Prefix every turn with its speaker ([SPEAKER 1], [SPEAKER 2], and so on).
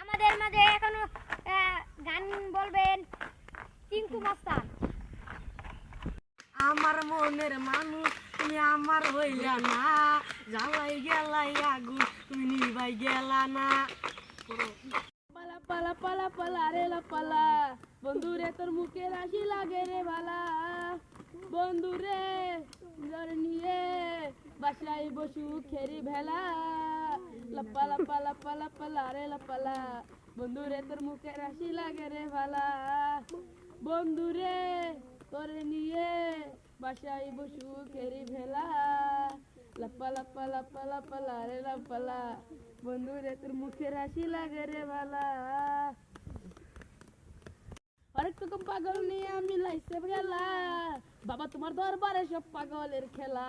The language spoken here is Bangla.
[SPEAKER 1] আমাদের মাঝে এখনও গান বলবেন টিঙ্কু মাস্টার।
[SPEAKER 2] আমার মনের মানুষ তুমি আমার হইলা না। জ্বালাই গেলাই আগুন তুমি নিবাই গেলা না।
[SPEAKER 3] পালা পালা পালা পালা রে লা পালা। বন্ধু রে তোর মুখে রাশি লাগে রে ভালা বন্ধু রে জ্বর নিয়ে বাসায় বসু খেরি ভেলা। লাপা লাপা লাপা লাপা লা রে লাপালা বন্ধু রে, তোর মুখে রাশি লাগে রে ভালা। বন্ধু রে, তোর নিয়ে বাসায় বসু খেরি ভেলা। লাপা লাপা লাপা লাপা লা রে লাপালা বন্ধু রে, তোর মুখে রাশি লাগে রে ভালা। রকম পাগল নিয়ে আমি লাইসে গেলা বাবা, তোমার দরবারে সব পাগলের খেলা।